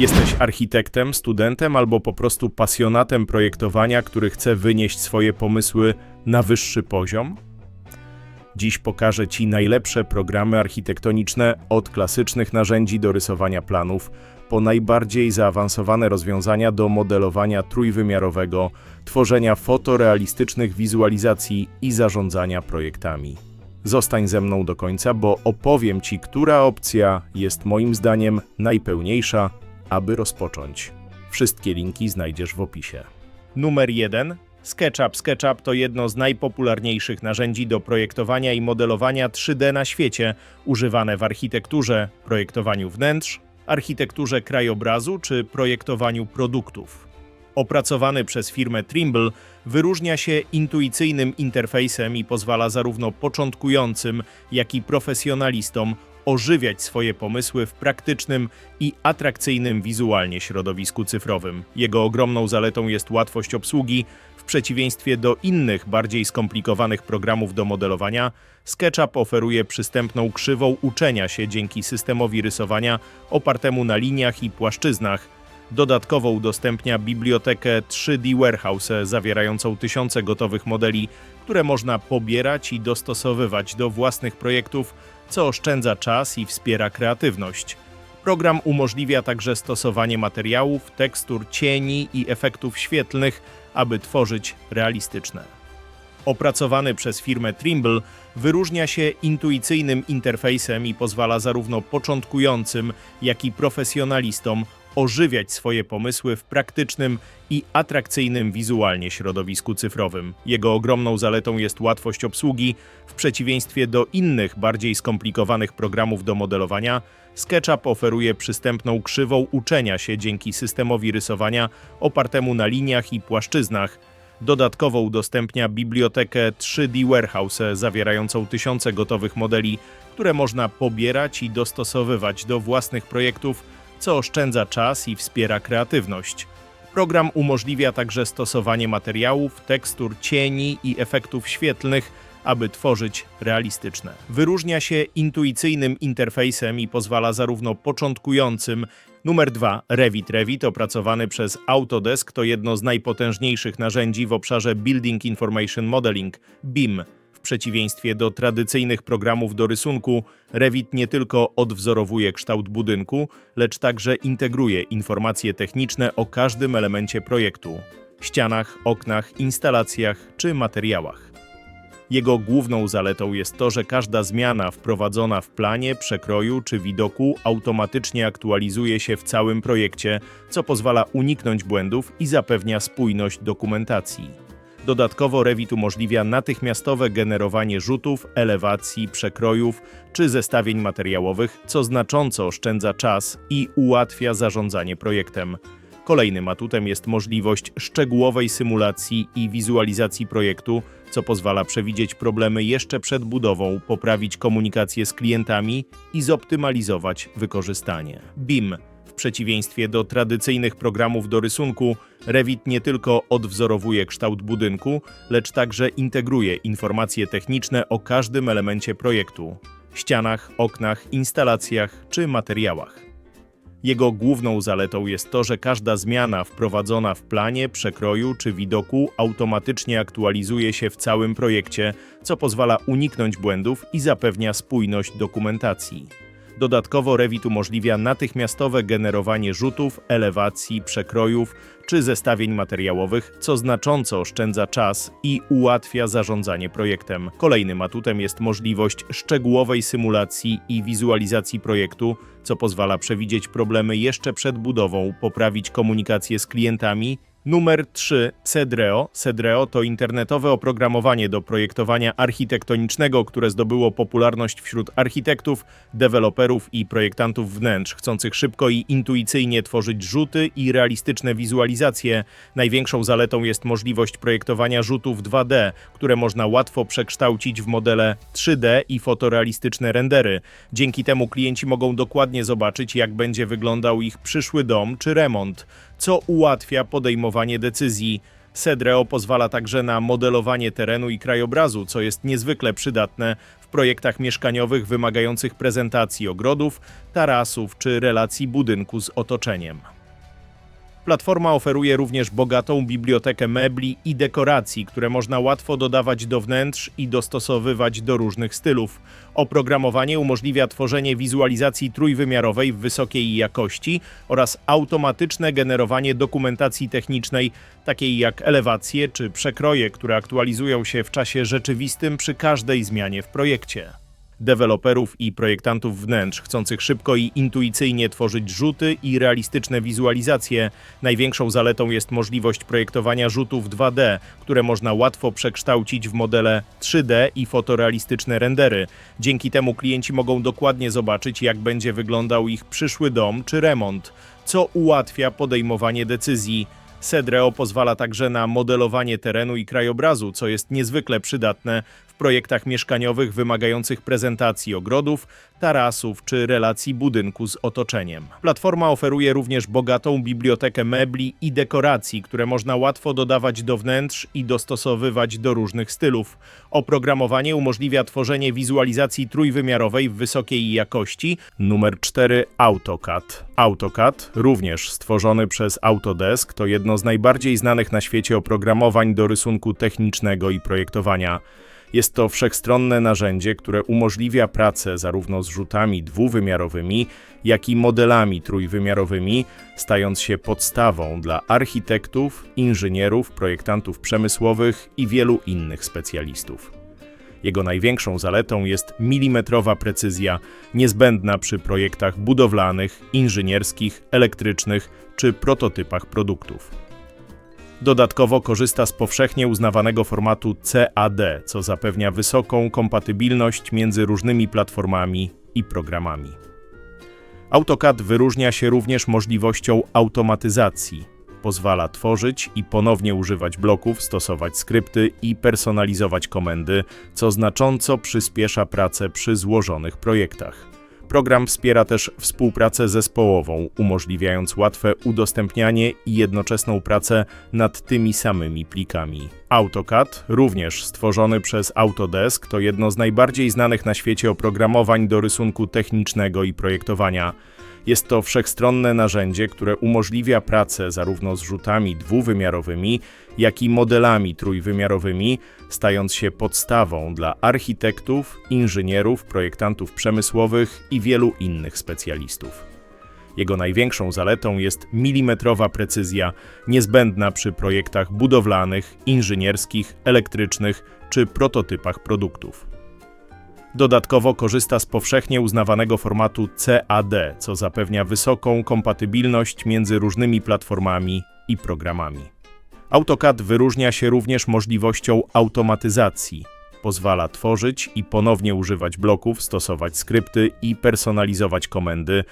Jesteś architektem, studentem albo po prostu pasjonatem projektowania, który chce wynieść swoje pomysły na wyższy poziom? Dziś pokażę Ci najlepsze programy architektoniczne od klasycznych narzędzi do rysowania planów, po najbardziej zaawansowane rozwiązania do modelowania trójwymiarowego, tworzenia fotorealistycznych wizualizacji i zarządzania projektami. Zostań ze mną do końca, bo opowiem Ci, która opcja jest moim zdaniem najpełniejsza, aby rozpocząć. Wszystkie linki znajdziesz w opisie. Numer 1. SketchUp. SketchUp to jedno z najpopularniejszych narzędzi do projektowania i modelowania 3D na świecie, używane w architekturze, projektowaniu wnętrz, architekturze krajobrazu czy projektowaniu produktów. Opracowany przez firmę Trimble, wyróżnia się intuicyjnym interfejsem i pozwala zarówno początkującym, jak i profesjonalistom ożywiać swoje pomysły w praktycznym i atrakcyjnym wizualnie środowisku cyfrowym. Jego ogromną zaletą jest łatwość obsługi. W przeciwieństwie do innych, bardziej skomplikowanych programów do modelowania, SketchUp oferuje przystępną krzywą uczenia się dzięki systemowi rysowania opartemu na liniach i płaszczyznach, Dodatkowo udostępnia bibliotekę 3D Warehouse zawierającą tysiące gotowych modeli, które można pobierać i dostosowywać do własnych projektów, co oszczędza czas i wspiera kreatywność. Program umożliwia także stosowanie materiałów, tekstur, cieni i efektów świetlnych, aby tworzyć realistyczne. Opracowany przez firmę Trimble, wyróżnia się intuicyjnym interfejsem i pozwala zarówno początkującym, jak i profesjonalistom ożywiać swoje pomysły w praktycznym i atrakcyjnym wizualnie środowisku cyfrowym. Jego ogromną zaletą jest łatwość obsługi. W przeciwieństwie do innych, bardziej skomplikowanych programów do modelowania, SketchUp oferuje przystępną krzywą uczenia się dzięki systemowi rysowania opartemu na liniach i płaszczyznach. Dodatkowo udostępnia bibliotekę 3D Warehouse zawierającą tysiące gotowych modeli, które można pobierać i dostosowywać do własnych projektów, co oszczędza czas i wspiera kreatywność. Program umożliwia także stosowanie materiałów, tekstur, cieni i efektów świetlnych, aby tworzyć realistyczne. Wyróżnia się intuicyjnym interfejsem i pozwala zarówno początkującym Numer 2. Revit. Revit, opracowany przez Autodesk, to jedno z najpotężniejszych narzędzi w obszarze Building Information Modeling, BIM. W przeciwieństwie do tradycyjnych programów do rysunku, Revit nie tylko odwzorowuje kształt budynku, lecz także integruje informacje techniczne o każdym elemencie projektu ścianach, oknach, instalacjach czy materiałach. Jego główną zaletą jest to, że każda zmiana wprowadzona w planie, przekroju czy widoku automatycznie aktualizuje się w całym projekcie, co pozwala uniknąć błędów i zapewnia spójność dokumentacji. Dodatkowo Revit umożliwia natychmiastowe generowanie rzutów, elewacji, przekrojów czy zestawień materiałowych, co znacząco oszczędza czas i ułatwia zarządzanie projektem. Kolejnym atutem jest możliwość szczegółowej symulacji i wizualizacji projektu, co pozwala przewidzieć problemy jeszcze przed budową, poprawić komunikację z klientami i zoptymalizować wykorzystanie. BIM w przeciwieństwie do tradycyjnych programów do rysunku, Revit nie tylko odwzorowuje kształt budynku, lecz także integruje informacje techniczne o każdym elemencie projektu ścianach, oknach, instalacjach czy materiałach. Jego główną zaletą jest to, że każda zmiana wprowadzona w planie, przekroju czy widoku automatycznie aktualizuje się w całym projekcie, co pozwala uniknąć błędów i zapewnia spójność dokumentacji. Dodatkowo Revit umożliwia natychmiastowe generowanie rzutów, elewacji, przekrojów czy zestawień materiałowych, co znacząco oszczędza czas i ułatwia zarządzanie projektem. Kolejnym atutem jest możliwość szczegółowej symulacji i wizualizacji projektu, co pozwala przewidzieć problemy jeszcze przed budową, poprawić komunikację z klientami Numer 3. Cedreo. Cedreo to internetowe oprogramowanie do projektowania architektonicznego, które zdobyło popularność wśród architektów, deweloperów i projektantów wnętrz, chcących szybko i intuicyjnie tworzyć rzuty i realistyczne wizualizacje. Największą zaletą jest możliwość projektowania rzutów 2D, które można łatwo przekształcić w modele 3D i fotorealistyczne rendery. Dzięki temu klienci mogą dokładnie zobaczyć, jak będzie wyglądał ich przyszły dom czy remont co ułatwia podejmowanie decyzji. Sedreo pozwala także na modelowanie terenu i krajobrazu, co jest niezwykle przydatne w projektach mieszkaniowych wymagających prezentacji ogrodów, tarasów czy relacji budynku z otoczeniem. Platforma oferuje również bogatą bibliotekę mebli i dekoracji, które można łatwo dodawać do wnętrz i dostosowywać do różnych stylów. Oprogramowanie umożliwia tworzenie wizualizacji trójwymiarowej w wysokiej jakości oraz automatyczne generowanie dokumentacji technicznej, takiej jak elewacje czy przekroje, które aktualizują się w czasie rzeczywistym przy każdej zmianie w projekcie deweloperów i projektantów wnętrz, chcących szybko i intuicyjnie tworzyć rzuty i realistyczne wizualizacje. Największą zaletą jest możliwość projektowania rzutów 2D, które można łatwo przekształcić w modele 3D i fotorealistyczne rendery. Dzięki temu klienci mogą dokładnie zobaczyć, jak będzie wyglądał ich przyszły dom czy remont, co ułatwia podejmowanie decyzji. Sedreo pozwala także na modelowanie terenu i krajobrazu, co jest niezwykle przydatne projektach mieszkaniowych wymagających prezentacji ogrodów, tarasów czy relacji budynku z otoczeniem. Platforma oferuje również bogatą bibliotekę mebli i dekoracji, które można łatwo dodawać do wnętrz i dostosowywać do różnych stylów. Oprogramowanie umożliwia tworzenie wizualizacji trójwymiarowej w wysokiej jakości. Numer 4 AutoCAD. AutoCAD, również stworzony przez Autodesk, to jedno z najbardziej znanych na świecie oprogramowań do rysunku technicznego i projektowania. Jest to wszechstronne narzędzie, które umożliwia pracę zarówno z rzutami dwuwymiarowymi, jak i modelami trójwymiarowymi, stając się podstawą dla architektów, inżynierów, projektantów przemysłowych i wielu innych specjalistów. Jego największą zaletą jest milimetrowa precyzja, niezbędna przy projektach budowlanych, inżynierskich, elektrycznych czy prototypach produktów. Dodatkowo korzysta z powszechnie uznawanego formatu CAD, co zapewnia wysoką kompatybilność między różnymi platformami i programami. AutoCAD wyróżnia się również możliwością automatyzacji. Pozwala tworzyć i ponownie używać bloków, stosować skrypty i personalizować komendy, co znacząco przyspiesza pracę przy złożonych projektach. Program wspiera też współpracę zespołową, umożliwiając łatwe udostępnianie i jednoczesną pracę nad tymi samymi plikami. AutoCAD, również stworzony przez Autodesk, to jedno z najbardziej znanych na świecie oprogramowań do rysunku technicznego i projektowania. Jest to wszechstronne narzędzie, które umożliwia pracę zarówno z rzutami dwuwymiarowymi, jak i modelami trójwymiarowymi, stając się podstawą dla architektów, inżynierów, projektantów przemysłowych i wielu innych specjalistów. Jego największą zaletą jest milimetrowa precyzja, niezbędna przy projektach budowlanych, inżynierskich, elektrycznych czy prototypach produktów. Dodatkowo korzysta z powszechnie uznawanego formatu CAD, co zapewnia wysoką kompatybilność między różnymi platformami i programami. AutoCAD wyróżnia się również możliwością automatyzacji. Pozwala tworzyć i ponownie używać bloków, stosować skrypty i personalizować komendy,